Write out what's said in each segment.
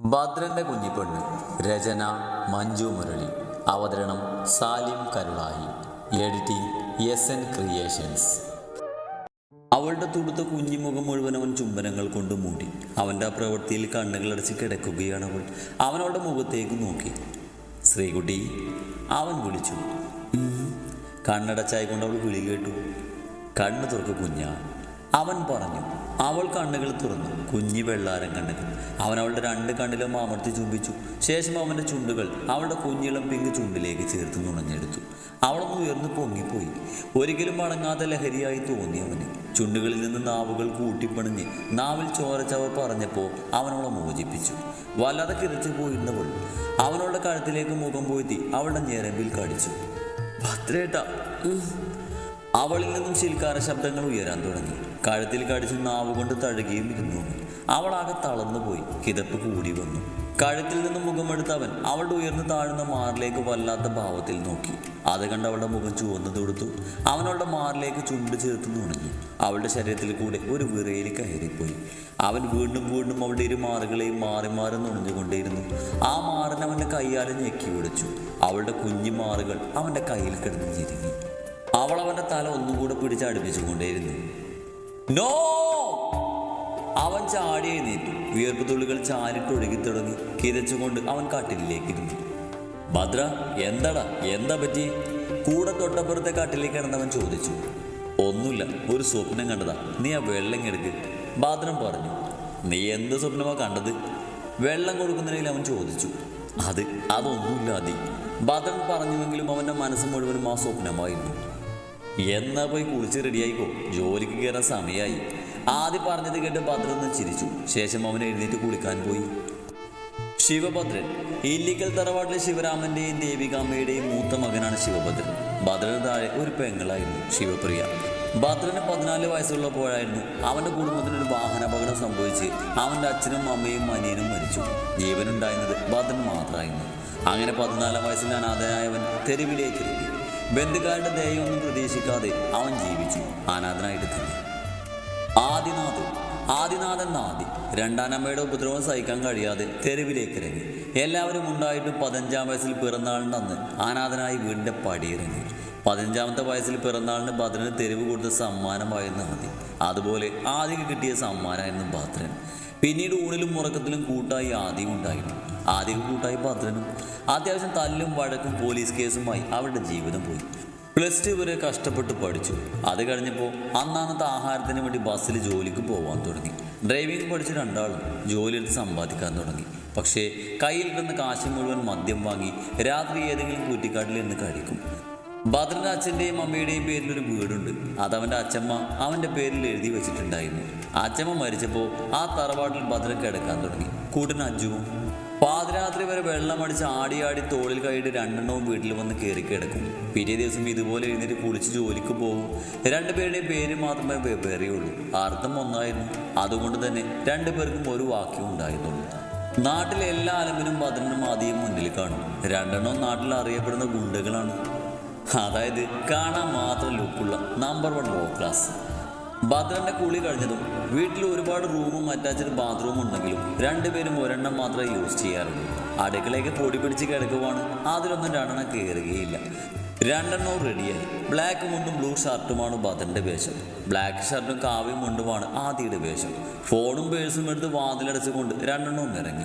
ഭദ്രന്റെ കുഞ്ഞിപ്പെണ്ണ് രചന മഞ്ജു മുരളി. അവതരണം Salim Karulai. Editing S N creations. അവളുടെ തുടുത്ത കുഞ്ഞിമുഖം മുഴുവൻ അവൻ ചുംബനങ്ങൾ കൊണ്ട് മൂടി. അവന്റെ ആ പ്രവൃത്തിയിൽ കണ്ണുകളടച്ച് കിടക്കുകയാണ് അവൾ. അവനവളുടെ മുഖത്തേക്ക് നോക്കി. ശ്രീകുട്ടി അവൻ വിളിച്ചു. കണ്ണടച്ചായിക്കൊണ്ട് കണ്ണടച്ചായി കൊണ്ട് അവൾ വിളി കേട്ടു. കണ്ണു തുറക്ക് കുഞ്ഞാ. അവൻ പറഞ്ഞു അവൾ കണ്ണുകൾ തുറന്നു. കുഞ്ഞി വെള്ളാരം കണ്ണുകൾ അവൻ അവളുടെ രണ്ട് കണ്ണിലും അമർത്തി ചുംബിച്ചു. ശേഷം അവന്റെ ചുണ്ടുകൾ അവളുടെ കുഞ്ഞിളം പിങ്ക് ചുണ്ടിലേക്ക് ചേർത്ത് നുണഞ്ഞെടുത്തു. അവളൊന്ന് ഉയർന്നു പൊങ്ങിപ്പോയി. ഒരിക്കലും മടങ്ങാത്ത ലഹരിയായി തോന്നി അവന്. ചുണ്ടുകളിൽ നിന്ന് നാവുകൾ കൂട്ടിപ്പണിഞ്ഞ് നാവിൽ ചോരച്ചവർ പറഞ്ഞപ്പോൾ അവനവളെ മോചിപ്പിച്ചു. വല്ലാതെ കിറച്ചു പോയിരുന്നവൾ. അവനവളുടെ കഴുത്തിലേക്ക് മുഖം പോയി അവളുടെ ഞരമ്പിൽ കടിച്ചു. ഭദ്രേട്ട. അവളിൽ നിന്നും ശിൽക്കാര ശബ്ദങ്ങൾ ഉയരാൻ തുടങ്ങി. കഴുത്തിൽ കടിച്ച് നാവ് കൊണ്ട് തഴുകിയും ഇരുന്നു. അവളാകെ തളർന്നുപോയി കിതപ്പ് കൂടി വന്നു. കഴുത്തിൽ നിന്നും മുഖമെടുത്ത് അവൻ അവളുടെ ഉയർന്നു താഴ്ന്ന മാറിലേക്ക് വല്ലാത്ത ഭാവത്തിൽ നോക്കി. അത് കണ്ട് അവളുടെ മുഖം ചുവന്നു തൊടുത്തു. അവനവളുടെ മാറിലേക്ക് ചുണ്ട് ചേർത്ത് നുണഞ്ഞു. അവളുടെ ശരീരത്തിൽ കൂടെ ഒരു വിറയിൽ കയറിപ്പോയി. അവൻ വീണ്ടും വീണ്ടും അവളുടെ ഇരു മാറുകളെയും മാറി മാറി നുണഞ്ഞുകൊണ്ടേയിരുന്നു. ആ മാറിനവന്റെ കയ്യാലെ ഞെക്കി ഒടിച്ചു അവളുടെ കുഞ്ഞു മാറുകൾ അവന്റെ കയ്യിൽ കിടന്നു ഞെരുങ്ങി അവൾ അവന്റെ തല ഒന്നുകൂടെ പിടിച്ച് അടുപ്പിച്ചുകൊണ്ടേയിരുന്നു. നോ! അവൻ ചാടി എഴുന്നേറ്റു. വിയർപ്പ് തുള്ളികൾ ചാരിട്ടൊഴുകി തുടങ്ങി. കിരച്ചുകൊണ്ട് അവൻ കാട്ടിലേക്ക് ഇരുന്നു ഭദ്ര എന്താടാ? എന്താ പറ്റി? കൂടെ തൊട്ടപ്പുറത്തെ കാട്ടിലേക്ക് കിടന്നവൻ ചോദിച്ചു. ഒന്നുമില്ല ഒരു സ്വപ്നം കണ്ടതാ. നീ ആ വെള്ളം എടുക്ക്. ഭദ്രം പറഞ്ഞു. നീ എന്ത് സ്വപ്നമാ കണ്ടത്? വെള്ളം കൊടുക്കുന്നതിൽ അവൻ ചോദിച്ചു. അത് അതൊന്നുമില്ല അതി. ഭദ്രൻ പറഞ്ഞുവെങ്കിലും അവന്റെ മനസ്സ് മുഴുവനും ആ സ്വപ്നമായിരുന്നു. എന്നാ പോയി കുളിച്ച് റെഡിയായിക്കോ ജോലിക്ക് കയറാൻ സമയമായി ആദ്യം പറഞ്ഞത് കേട്ട് ഭദ്രന്ന് ചിരിച്ചു. ശേഷം അവൻ എഴുന്നേറ്റ് കുളിക്കാൻ പോയി. ശിവഭദ്രൻ. ഇല്ലിക്കൽ തറവാട്ടിലെ ശിവരാമന്റെയും ദേവികാമ്മയുടെയും മൂത്ത മകനാണ് ശിവഭദ്രൻ. ഭദ്രന് താഴെ ഒരു പെങ്ങളായിരുന്നു ശിവപ്രിയ. ഭദ്രന് പതിനാല് വയസ്സുള്ളപ്പോഴായിരുന്നു അവന്റെ കുടുംബത്തിന് ഒരു വാഹനാപകടം സംഭവിച്ച് അവന്റെ അച്ഛനും അമ്മയും അനിയനും മരിച്ചു. ജീവനുണ്ടായിരുന്നത് ഭദ്രൻ മാത്രമായിരുന്നു. അങ്ങനെ പതിനാലാം വയസ്സിൽ അനാഥനായവൻ തെരുവിലേക്ക് ഇറങ്ങി ബന്ധുക്കാരുടെ ദയൊന്നും പ്രതീക്ഷിക്കാതെ അവൻ ജീവിച്ചു. അനാഥനായിട്ട് തന്നെ. ആദിനാഥ്. ആദിനാഥൻ നാദി രണ്ടാനമ്മയുടെ ഉപദ്രവം സഹിക്കാൻ കഴിയാതെ തെരുവിലേക്ക് ഇറങ്ങി. എല്ലാവരും ഉണ്ടായിട്ടും പതിനഞ്ചാം വയസ്സിൽ പിറന്നാളിന്റെ അന്ന് അനാഥനായി വീടിന്റെ പടിയിറങ്ങി. പതിനഞ്ചാമത്തെ വയസ്സിൽ പിറന്നാളിന് ഭദ്രന് തെരുവ് കൊടുത്ത സമ്മാനമായിരുന്നു ആദി. അതുപോലെ ആദിക്ക് കിട്ടിയ സമ്മാനമായിരുന്നു ഭദ്രൻ. പിന്നീട് ഊണിലും ഉറക്കത്തിലും കൂട്ടായി ആദ്യം ഉണ്ടായിരുന്നു. ആദ്യം കൂട്ടായി ഭദ്രനും അത്യാവശ്യം തല്ലും വഴക്കും പോലീസ് കേസുമായി അവരുടെ ജീവിതം പോയി. പ്ലസ് ടു വരെ കഷ്ടപ്പെട്ട് പഠിച്ചു. അത് കഴിഞ്ഞപ്പോൾ അന്നാന്നത്തെ ആഹാരത്തിന് വേണ്ടി ബസ്സിൽ ജോലിക്ക് പോകാൻ തുടങ്ങി. ഡ്രൈവിംഗ് പഠിച്ച രണ്ടാളും ജോലിയെടുത്ത് സമ്പാദിക്കാൻ തുടങ്ങി. പക്ഷേ കയ്യിൽ കിടന്ന കാശ് മുഴുവൻ മദ്യം വാങ്ങി രാത്രി ഏതെങ്കിലും കുറ്റിക്കാട്ടിൽ നിന്ന് കഴിക്കും. ഭദ്രന്റെ അച്ഛന്റെയും അമ്മയുടെയും പേരിൽ ഒരു വീടുണ്ട്. അത് അവന്റെ അച്ഛമ്മ അവന്റെ പേരിൽ എഴുതി വെച്ചിട്ടുണ്ടായിരുന്നു. അച്ഛമ്മ മരിച്ചപ്പോൾ ആ തറവാട്ടിൽ ഭദ്രൻ കിടക്കാൻ തുടങ്ങി. കൂട്ടൻ അജുവും പാതിരാത്രി വരെ വെള്ളമടിച്ച് ആടി ആടി തോളിൽ കൈയിട്ട് രണ്ടെണ്ണവും വീട്ടിൽ വന്ന് കയറി കിടക്കും. പിറ്റേ ദിവസം ഇതുപോലെ എഴുന്നേറ്റ് കുളിച്ച് ജോലിക്ക് പോകും. രണ്ടുപേരുടെയും പേര് മാത്രമേ വെവ്വേറെയുള്ളൂ. അർത്ഥം ഒന്നായിരുന്നു. അതുകൊണ്ട് തന്നെ രണ്ടുപേർക്കും ഒരു വാക്യം ഉണ്ടായിരുന്നുള്ളൂ. നാട്ടിലെ എല്ലാ അലമ്പിനും ഭദ്രനും ആദ്യം മുന്നിൽ കാണും. രണ്ടെണ്ണം നാട്ടിൽ അറിയപ്പെടുന്ന ഗുണ്ടകളാണ്. അതായത് കാണാൻ മാത്രം ലുക്കുള്ള നമ്പർ വൺ ലോ ക്ലാസ് ഭദ്രന്റെ കുളി കഴിഞ്ഞതും വീട്ടിൽ ഒരുപാട് റൂമും അറ്റാച്ച്ഡ് ബാത്റൂമും ഉണ്ടെങ്കിലും രണ്ടുപേരും ഒരെണ്ണം മാത്രമേ യൂസ് ചെയ്യാറുള്ളൂ. അടുക്കളയൊക്കെ പൊടി പിടിച്ച് കിടക്കുവാണ്. അതിലൊന്നും രണ്ടെണ്ണം കയറുകയില്ല രണ്ടെണ്ണവും റെഡിയായി ബ്ലാക്ക് മുണ്ടും ബ്ലൂ ഷർട്ടുമാണ് ബദറിന്റെ വേഷം. ബ്ലാക്ക് ഷർട്ടും കാവ്യം മുണ്ടുമാണ് ആദിയുടെ വേഷം. ഫോണും പേഴ്സും എടുത്ത് വാതിലടച്ചുകൊണ്ട് രണ്ടെണ്ണവും ഇറങ്ങി.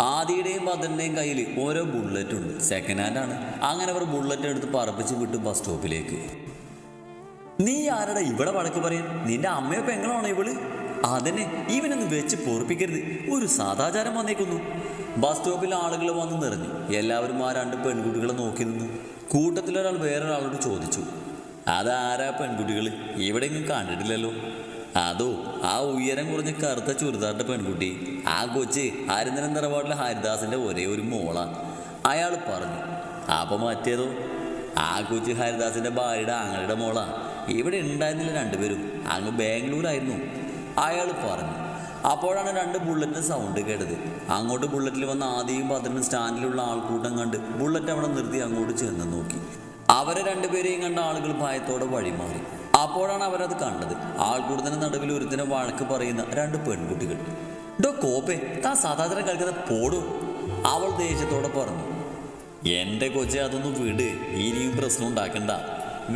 ആദിയുടെയും ബദറിന്റെയും കയ്യിൽ ഓരോ ബുള്ളറ്റ് ഉണ്ട്. സെക്കൻഡ് ഹാൻഡ് ആണ്. അങ്ങനെ അവർ ബുള്ളറ്റ് എടുത്ത് പറപ്പിച്ച് വിട്ടു ബസ് സ്റ്റോപ്പിലേക്ക് നീ ആരടാ ഇവിടെ വഴക്ക് പറയാൻ നിന്റെ അമ്മയോ പെങ്ങളാണോ ഇവൾ? അതന്നെ ഇവനൊന്ന് വെച്ച് പൊറപ്പിക്കരുത്. ഒരു സാധാചാരം വന്നേക്കുന്നു. ബസ് സ്റ്റോപ്പിൽ ആളുകൾ വന്ന് നിറഞ്ഞു. എല്ലാവരും ആ രണ്ട് പെൺകുട്ടികളെ നോക്കി നിന്നു. കൂട്ടത്തിലൊരാൾ വേറൊരാളോട് ചോദിച്ചു അതാരാ പെൺകുട്ടികൾ ഇവിടെ കണ്ടിട്ടില്ലല്ലോ. അതോ ആ ഉയരം കുറഞ്ഞ കറുത്ത ചുരിദാറിന്റെ പെൺകുട്ടി? ആ കൊച്ച് ഹരിന്ദ്രൻ തറവാട്ടിലെ ഹരിദാസിന്റെ ഒരേ ഒരു മോളാണ് അയാൾ പറഞ്ഞു അപ്പൊ മറ്റേതോ? ആ കൊച്ച് ഹരിദാസിന്റെ ഭാര്യയുടെ ആങ്ങളുടെ മോളാണ് ഇവിടെ ഉണ്ടായിരുന്നില്ല രണ്ടുപേരും. അങ്ങ് ബാംഗ്ലൂരായിരുന്നു. അയാൾ പറഞ്ഞു അപ്പോഴാണ് രണ്ട് ബുള്ളറ്റിന് സൗണ്ട് കേട്ടത്. അങ്ങോട്ട് ബുള്ളറ്റിൽ വന്ന ആദ്യം പതിനെട്ട് സ്റ്റാൻഡിലുള്ള ആൾക്കൂട്ടം കണ്ട് ബുള്ളറ്റ് അവിടെ നിർത്തി അങ്ങോട്ട് ചെന്ന് നോക്കി. അവരെ രണ്ടുപേരെയും കണ്ട ആളുകൾ ഭയത്തോടെ വഴിമാറി. അപ്പോഴാണ് അവരത് കണ്ടത്. ആൾക്കൂട്ടത്തിന് നടുവിൽ ഒരുത്തിനെ വഴക്ക് പറയുന്ന രണ്ട് പെൺകുട്ടികൾ. ഡോ കോപ്പെ താ സാധാരണ കളിക്കുന്ന പോടൂ. അവൾ ദേഷ്യത്തോടെ പറഞ്ഞു എന്റെ കൊച്ചെ അതൊന്നും വിട്. ഇനിയും പ്രശ്നം ഉണ്ടാക്കണ്ട.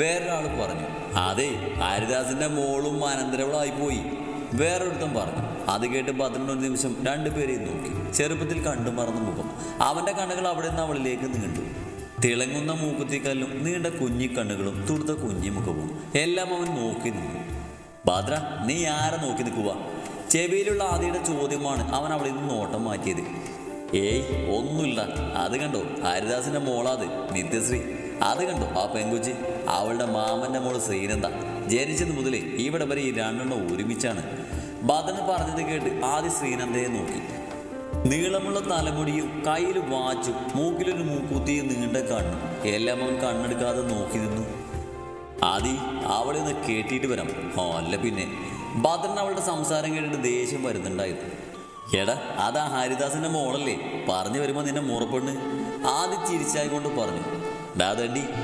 വേറൊരാൾ പറഞ്ഞു അതെ ഹരിദാസിന്റെ മോളും അനന്തരവളായി പോയി വേറൊരുത്തൻ പറഞ്ഞു. അത് കേട്ട് പതിനൊന്ന് നിമിഷം രണ്ടുപേരെയും നോക്കി. ചെറുപ്പത്തിൽ കണ്ടു മറന്ന മുഖം. അവന്റെ കണ്ണുകൾ അവിടെ നിന്ന് അവളിലേക്ക് നീണ്ടു. തിളങ്ങുന്ന മൂക്കുത്തിക്കല്ലും നീണ്ട കുഞ്ഞിക്കണ്ണുകളും തുടുത്ത കുഞ്ഞിമുഖവും എല്ലാം അവൻ നോക്കി നിന്നു. ഭദ്ര നീ ആരെ നോക്കി നിൽക്കുക? ചെവിയിലുള്ള ആദിയുടെ ചോദ്യമാണ് അവൻ അവളിൽ നിന്ന് നോട്ടം മാറ്റിയത്. ഏയ് ഒന്നുമില്ല. അത് കണ്ടോ? ഹരിദാസിന്റെ മോളാത് നിത്യശ്രീ. അത് കണ്ടോ? ആ പെങ്കുച്ചി. അവളുടെ മാമന്റെ മോൾ ശ്രീനന്ദ. ജനിച്ചത് മുതലേ ഇവിടെ വരെ ഈ രണ്ടെണ്ണം ഒരുമിച്ചാണ്. ഭദ്രൻ പറഞ്ഞത് കേട്ട് ആദ്യ ശ്രീനന്ദയെ നോക്കി. നീളമുള്ള തലമുടിയും കയ്യിൽ വാച്ചും മൂക്കിലൊരു മൂക്കുത്തിയും നീണ്ട കണ്ണും. എല്ലാം അവൻ കണ്ണെടുക്കാതെ നോക്കി നിന്നു. ആദി അവളെ ഒന്ന് കേട്ടിട്ട് വരാം. ഓ അല്ല പിന്നെ. ഭദ്രൻ അവളുടെ സംസാരം കേട്ടിട്ട് ദേഷ്യം വരുന്നുണ്ടായിരുന്നു. എടാ അതാ ഹരിദാസിന്റെ മോളല്ലേ? പറഞ്ഞു വരുമ്പോ നിന്നെ മുറപ്പെണ്ണ്. ആദ്യം ചിരിച്ചായിക്കൊണ്ട് പറഞ്ഞു.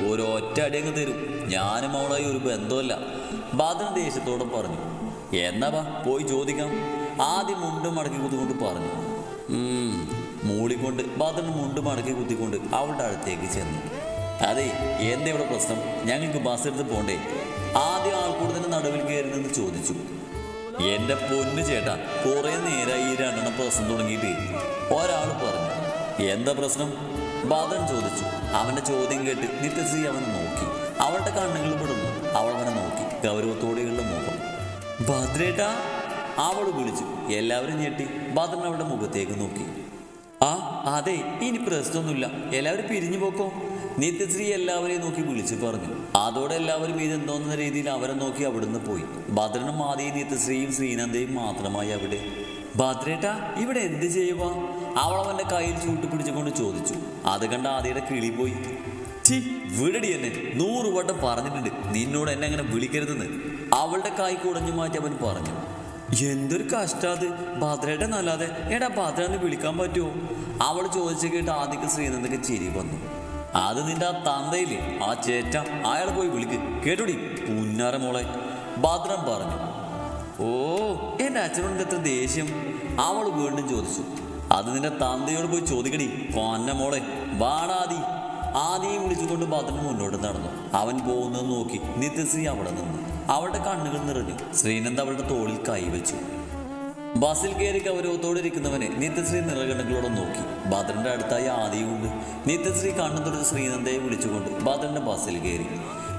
ഒരൊറ്റ അടി അങ്ങ് തരും. ഞാനും അവളായി ഒരു ബന്ധമല്ല ഭദ്രൻ ദേഷ്യത്തോടെ പറഞ്ഞു. എന്നാ വാ പോയി ചോദിക്കാം. ആദ്യം മുണ്ട് മടക്കി കുത്തിക്കൊണ്ട് പറഞ്ഞു. മൂളിക്കൊണ്ട് ബാത്റൂം മുണ്ട് മടക്കി കുത്തിക്കൊണ്ട് അവളുടെ അടുത്തേക്ക് ചെന്നു. അതെ എന്താ ഇവിടെ പ്രശ്നം? ഞങ്ങൾക്ക് ബസ് എടുത്ത് പോണ്ടേ? ആദ്യം ആൾക്കൂട്ടത്തിന്റെ നടുവിൽ കയറി ചോദിച്ചു. എന്റെ പൊന്നു ചേട്ടാ കുറെ നേരമായി ഈ രണ്ടെണ്ണം പ്രശ്നം തുടങ്ങിയിട്ട്. ഒരാൾ പറഞ്ഞു എന്താ പ്രശ്നം? ബാദൻ ചോദിച്ചു. അവന്റെ ചോദ്യം കേട്ട് നിത്യസി അവനെ നോക്കി. അവളുടെ കണ്ണുകൾ പെടുന്നു. അവൾ അവനെ നോക്കി. ഗൗരവത്തോടെയുള്ള ഭദ്രേട്ടാ അവൾ വിളിച്ചു. എല്ലാവരും ഞെട്ടി. ഭദ്രൻ അവളുടെ മുഖത്തേക്ക് നോക്കി. ആ അതെ ഇനി പ്രശ്നമൊന്നുമില്ല. എല്ലാവരും പിരിഞ്ഞു പോക്കോ? നിത്യശ്രീ എല്ലാവരെയും നോക്കി വിളിച്ചു പറഞ്ഞു. അതോടെ എല്ലാവരും ഇതെന്തോന്ന രീതിയിൽ അവരെ നോക്കി അവിടുന്ന് പോയി. ഭദ്രനും ആദിയും നിത്യശ്രീയും ശ്രീനന്ദയും മാത്രമായി അവിടെ. ഭദ്രേട്ടാ ഇവിടെ എന്ത് ചെയ്യുക അവൾ അവന്റെ കയ്യിൽ ചൂട്ട് പിടിച്ചുകൊണ്ട് ചോദിച്ചു. അത് കണ്ട ആദ്യയുടെ കിളി പോയി. ചി വിടടി എന്നെ. നൂറ് വട്ടം പറഞ്ഞിട്ടുണ്ട്. നിന്നോട് എന്നെ അങ്ങനെ വിളിക്കരുതെന്ന്. അവളുടെ കായ് കുടഞ്ഞു മാറ്റി അവൻ പറഞ്ഞു എന്തൊരു കഷ്ടാത് ഭദ്രയുടെ നല്ലാതെ എടാ ഭദ്ര എന്ന് വിളിക്കാൻ പറ്റുമോ? അവൾ ചോദിച്ചു കേട്ട് ആദ്യക്ക് ശ്രീനന്ദക്ക് ചിരി വന്നു. അത് നിന്റെ ആ തന്തയില്ലേ? ആ ചേറ്റ അയാൾ പോയി വിളിക്ക്. കേട്ടോടി പുന്നാര മോളെ. ഭദ്രം പറഞ്ഞു ഓ എന്റെ അച്ഛനോട് എത്ര ദേഷ്യം. അവൾ വീണ്ടും ചോദിച്ചു അത് നിന്റെ തന്തയോട് പോയി ചോദിക്കടി കൊന്ന മോളെ. വാടാതി ആദ്യം വിളിച്ചുകൊണ്ട് ബാത്റൂം മുന്നോട്ട് നടന്നു. അവൻ പോകുന്നത് നോക്കി നിത്യശ്രീ അവിടെ നിന്നു. അവളുടെ കണ്ണുകൾ നിറഞ്ഞു. ശ്രീനന്ദ് അവളുടെ തോളിൽ കൈവച്ചു ബസ്സിൽ കയറി ഗൗരവത്തോടെ ഇരിക്കുന്നവനെ നിത്യശ്രീ നിറകണ്ണുകളോട് നോക്കി. ഭദ്രന്റെ അടുത്തായി ആദിയുണ്ട് നിത്യശ്രീ കണ്ണു തുടച്ച് ശ്രീനന്ദയെ വിളിച്ചുകൊണ്ട് ഭദ്രന്റെ ബസ്സിൽ കയറി.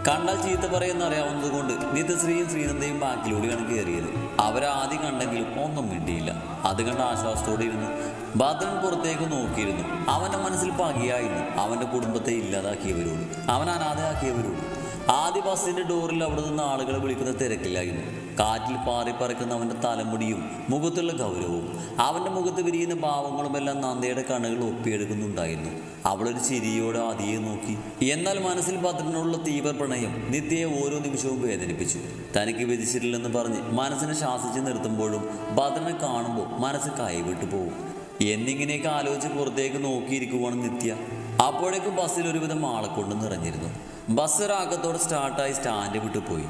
കണ്ടാൽ ചീത്ത പറയുന്ന അറിയാവുന്നത് കൊണ്ട് നിത്യശ്രീയും ശ്രീനന്ദയും ബാക്കിലൂടെയാണ് കയറിയത് അവരാദ്യം കണ്ടെങ്കിലും ഒന്നും മിണ്ടിയില്ല. അത് കണ്ട ആശ്വാസത്തോടെ ഇരുന്നു. ഭദ്രൻ പുറത്തേക്ക് നോക്കിയിരുന്നു. അവന്റെ മനസ്സിൽ പകിയായിരുന്നു. അവന്റെ കുടുംബത്തെ ഇല്ലാതാക്കിയവരോട്. അവൻ അനാഥയാക്കിയവരോട്. ആദ്യ ബസ്സിന്റെ ഡോറിൽ അവിടെ നിന്ന് ആളുകളെ വിളിക്കുന്ന തിരക്കില്ലായിരുന്നു കാറ്റിൽ പാറിപ്പറക്കുന്ന അവന്റെ തലമുടിയും മുഖത്തുള്ള ഗൗരവവും അവന്റെ മുഖത്ത് വിരിയുന്ന ഭാവങ്ങളുമെല്ലാം നന്ദയുടെ കണ്ണുകൾ ഒപ്പിയെടുക്കുന്നുണ്ടായിരുന്നു. അവളൊരു ചിരിയോടെ ആദിയെ നോക്കി. എന്നാൽ മനസ്സിൽ ഭദ്രനോടുള്ള തീവ്ര പ്രണയം നിത്യയെ ഓരോ നിമിഷവും വേദനിപ്പിച്ചു. തനിക്ക് വിധിച്ചിട്ടില്ലെന്ന് പറഞ്ഞ് മനസ്സിനെ ശാസിച്ച് നിർത്തുമ്പോഴും ഭദ്രനെ കാണുമ്പോൾ മനസ്സ് കൈവിട്ടു പോകും. എന്നിങ്ങനെയൊക്കെ ആലോചിച്ച് പുറത്തേക്ക് നോക്കിയിരിക്കുവാണ് നിത്യ. അപ്പോഴേക്കും ബസ്സിൽ ഒരുവിധം ആളെ കൊണ്ടു നിറഞ്ഞിരുന്നു. ബസ് രാഗത്തോടെ സ്റ്റാർട്ടായി സ്റ്റാൻഡ് വിട്ടു പോയി.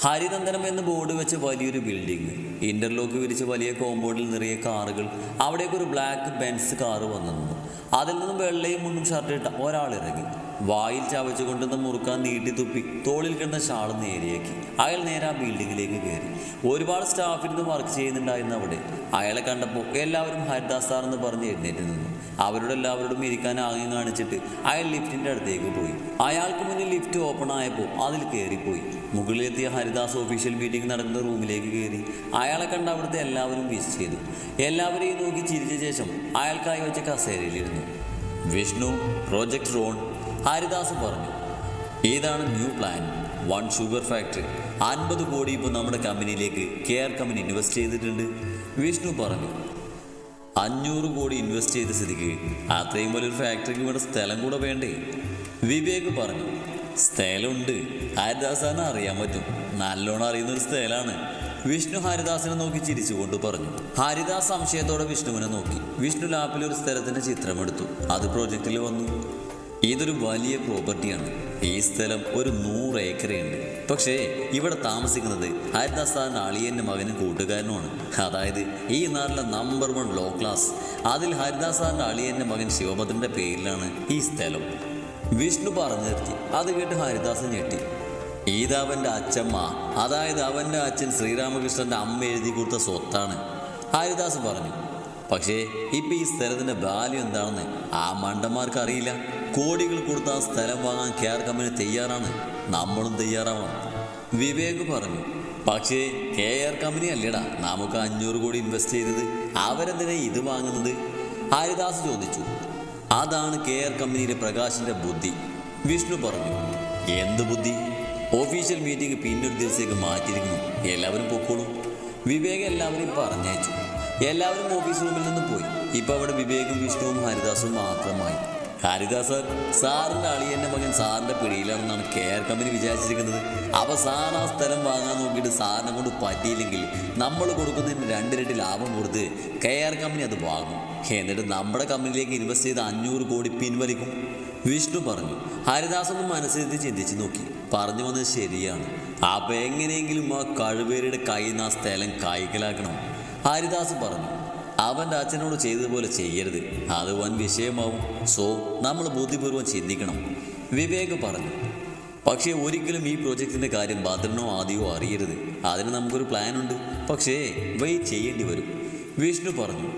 ഹരിനന്ദനം എന്ന് ബോർഡ് വെച്ച വലിയൊരു ബിൽഡിംഗ് ഇന്റർലോക്ക് വിരിച്ച വലിയ കോമ്പൗണ്ടിൽ നിറയെ കാറുകൾ. അവിടേക്ക് ഒരു ബ്ലാക്ക് ബെൻസ് കാറ് വന്നിരുന്നു. അതിൽ നിന്നും വെള്ളയും മുണ്ടും ഷർട്ട് ഇട്ട ഒരാൾ ഇറങ്ങി വായിൽ ചവച്ചുകൊണ്ടുന്ന മുറുക്കാൻ നീട്ടി തുപ്പി തോളിൽ കിടന്ന ഷാൾ നേരെയാക്കി. അയാൾ നേരെ ആ ബിൽഡിങ്ങിലേക്ക് കയറി. ഒരുപാട് സ്റ്റാഫിരുന്ന് വർക്ക് ചെയ്യുന്നുണ്ടായിരുന്നു അവിടെ. അയാളെ കണ്ടപ്പോൾ എല്ലാവരും ഹരിദാസ് സാർ എന്ന് പറഞ്ഞ് എഴുന്നേറ്റ് നിന്നു. അവരോട് എല്ലാവരോടും ഇരിക്കാൻ ആംഗ്യം കാണിച്ചിട്ട് അയാൾ ലിഫ്റ്റിന്റെ അടുത്തേക്ക് പോയി. അയാൾക്ക് മുന്നിൽ ലിഫ്റ്റ് ഓപ്പൺ ആയപ്പോൾ അതിൽ കയറിപ്പോയി. മുകളിലെത്തിയ ഹരിദാസ് ഓഫീഷ്യൽ മീറ്റിംഗ് നടക്കുന്ന റൂമിലേക്ക് കയറി. അയാളെ കണ്ട അവിടുത്തെ എല്ലാവരും വിസ് ചെയ്തു. എല്ലാവരെയും നോക്കി ചിരിച്ച ശേഷം അയാൾക്കായി വെച്ച കസേരയിലിരുന്നു വിഷ്ണു പ്രോജക്ട് റോൺ ഹരിദാസ് പറഞ്ഞു ഏതാണ് new plan? One sugar factory. അൻപത് കോടി ഇപ്പോൾ നമ്മുടെ കമ്പനിയിലേക്ക് കെയർ കമ്പനി ഇൻവെസ്റ്റ് ചെയ്തിട്ടുണ്ട്. വിഷ്ണു പറഞ്ഞു അഞ്ഞൂറ് കോടി ഇൻവെസ്റ്റ് ചെയ്ത സ്ഥിതിക്ക് അത്രയും വലിയൊരു ഫാക്ടറിക്ക് ഇവിടെ സ്ഥലം കൂടെ വേണ്ടേ? വിവേക് പറഞ്ഞു സ്ഥലമുണ്ട്. ഹരിദാസാണ് അറിയാൻ പറ്റും. നല്ലോണം അറിയുന്ന ഒരു സ്ഥലമാണ്. വിഷ്ണു ഹരിദാസിനെ നോക്കി ചിരിച്ചുകൊണ്ട് പറഞ്ഞു ഹരിദാസ് സംശയത്തോടെ വിഷ്ണുവിനെ നോക്കി. വിഷ്ണു ലാപ്പിൽ ഒരു സ്ഥലത്തിന്റെ ചിത്രമെടുത്തു. അത് പ്രോജക്റ്റിൽ വന്നു. ഇതൊരു വലിയ പ്രോപ്പർട്ടിയാണ് ഈ സ്ഥലം ഒരു നൂറ് ഏക്കറുണ്ട് പക്ഷേ ഇവിടെ താമസിക്കുന്നത് ഹരിദാസ് സാറിന്റെ അളിയന്റെ മകനും കൂട്ടുകാരനുമാണ്. അതായത് ഈ നാട്ടിലെ നമ്പർ വൺ ലോ ക്ലാസ് അതിൽ ഹരിദാസ് സാറിന്റെ അളിയന്റെ മകൻ ശിവഭദ്രന്റെ പേരിലാണ് ഈ സ്ഥലം. വിഷ്ണു പറഞ്ഞു നിർത്തി. അത് കേട്ട് ഹരിദാസൻ ഞെട്ടി. ഇതവന്റെ അച്ഛമ്മ. അതായത് അവന്റെ അച്ഛൻ ശ്രീരാമകൃഷ്ണന്റെ അമ്മ എഴുതി കൊടുത്ത സ്വത്താണ്. ഹരിദാസ് പറഞ്ഞു. പക്ഷേ ഇപ്പം ഈ സ്ഥലത്തിന്റെ വാല്യൂ എന്താണെന്ന് ആ മണ്ടന്മാർക്ക് അറിയില്ല കോടികൾ കൊടുത്ത് ആ സ്ഥലം വാങ്ങാൻ കെയർ കമ്പനി തയ്യാറാണ്. നമ്മളും തയ്യാറാവണം. വിവേക് പറഞ്ഞു പക്ഷേ കെ ആർ കമ്പനി അല്ലേടാ നമുക്ക് അഞ്ഞൂറ് കോടി ഇൻവെസ്റ്റ് ചെയ്തത്. അവരെന്തിനാ ഇത് വാങ്ങുന്നത്? ഹരിദാസ് ചോദിച്ചു. അതാണ് കെ ആർ കമ്പനിയിലെ പ്രകാശിന്റെ ബുദ്ധി. വിഷ്ണു പറഞ്ഞു എന്ത് ബുദ്ധി? ഓഫീഷ്യൽ മീറ്റിംഗ് പിന്നൊരു ദിവസത്തേക്ക് മാറ്റിയിരിക്കുന്നു. എല്ലാവരും പൊക്കോളൂ. വിവേക് എല്ലാവരെയും പറഞ്ഞയച്ചു. എല്ലാവരും ഓഫീസ് റൂമിൽ നിന്ന് പോയി. ഇപ്പോൾ അവിടെ വിവേകും വിഷ്ണുവും ഹരിദാസും മാത്രമായി. സാർ സാറിന്റെ അളിയന്റെ മകൻ സാറിന്റെ പിടിയിലാണെന്നാണ് കെയർ കമ്പനി വിചാരിച്ചിരിക്കുന്നത്. അപ്പൊ സാർ ആ സ്ഥലം വാങ്ങാൻ നോക്കിയിട്ട് സാറിനെ കൊണ്ട് പറ്റിയില്ലെങ്കിൽ നമ്മൾ കൊടുക്കുന്നതിന് രണ്ടിരട്ടി ലാഭം കൊടുത്ത് കെയർ കമ്പനി അത് വാങ്ങും. എന്നിട്ട് നമ്മുടെ കമ്പനിയിലേക്ക് ഇൻവെസ്റ്റ് ചെയ്ത് അഞ്ഞൂറ് കോടി പിൻവലിക്കും. വിഷ്ണു പറഞ്ഞു ഹരിദാസൊന്ന് മനസ്സിലെത്തി ചിന്തിച്ചു നോക്കി. പറഞ്ഞു വന്നത് ശരിയാണ്. അപ്പൊ എങ്ങനെയെങ്കിലും ആ കഴിവേരുടെ കയ്യിൽ നിന്ന് ആ സ്ഥലം കൈക്കലാക്കണം ഹരിദാസ് പറഞ്ഞു അവന്റെ അച്ഛനോട് ചെയ്തതുപോലെ ചെയ്യരുത്. അത് വൻ വിഷയമാവും. സോ നമ്മൾ ബുദ്ധിപൂർവം ചിന്തിക്കണം. വിവേക് പറഞ്ഞു പക്ഷേ ഒരിക്കലും ഈ പ്രോജക്റ്റിന്റെ കാര്യം ഭദ്രനോ ആദ്യമോ അറിയരുത്. അതിന് നമുക്കൊരു പ്ലാൻ ഉണ്ട്. പക്ഷേ വെയിറ്റ് ചെയ്യേണ്ടി വരും. വിഷ്ണു പറഞ്ഞു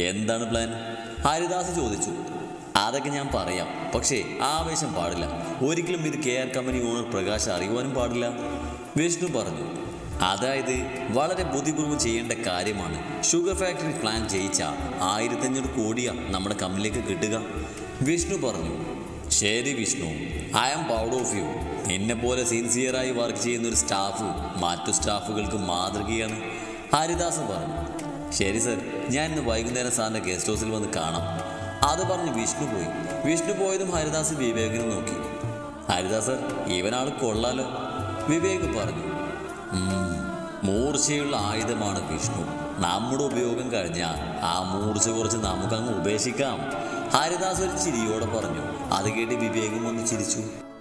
എന്താണ് പ്ലാൻ ഹരിദാസ് ചോദിച്ചു അതൊക്കെ ഞാൻ പറയാം. പക്ഷേ ആവേശം പാടില്ല. ഒരിക്കലും ഇത് K R company owner Prakash അറിയുവാനും പാടില്ല. വിഷ്ണു പറഞ്ഞു അതായത് വളരെ ബുദ്ധിപൂർവം ചെയ്യേണ്ട കാര്യമാണ്. ഷുഗർ ഫാക്ടറി പ്ലാൻ ജയിച്ച ആയിരത്തഞ്ഞൂറ് കോടിയാ നമ്മുടെ കമ്പനിയിലേക്ക് കിട്ടുക. വിഷ്ണു പറഞ്ഞു ശരി Vishnu I am proud of you എന്നെ പോലെ സിൻസിയറായി വർക്ക് ചെയ്യുന്ന ഒരു സ്റ്റാഫ് മറ്റു സ്റ്റാഫുകൾക്ക് മാതൃകയാണ്. ഹരിദാസ് പറഞ്ഞു ശരി സർ ഞാൻ ഇന്ന് വൈകുന്നേരം സാറിന്റെ ഗസ്റ്റ് ഹൗസിൽ വന്ന് കാണാം. അത് പറഞ്ഞ് വിഷ്ണു പോയി. വിഷ്ണു പോയതും ഹരിദാസ് വിവേകിനെ നോക്കി. ഹരിദാസ് ഇവനാൾ കൊള്ളാലോ. വിവേക് പറഞ്ഞു "ഉം, മൂർച്ചയുള്ള ആയുധമാണ് വിഷ്ണു. നമ്മുടെ ഉപയോഗം കഴിഞ്ഞാൽ ആ മൂർച്ച കുറച്ച് നമുക്കങ്ങ് ഉപേക്ഷിക്കാം. ഹരിദാസ് ഒരു ചിരിയോടെ പറഞ്ഞു. അത് കേട്ട് വിവേകം ഒന്ന് ചിരിച്ചു.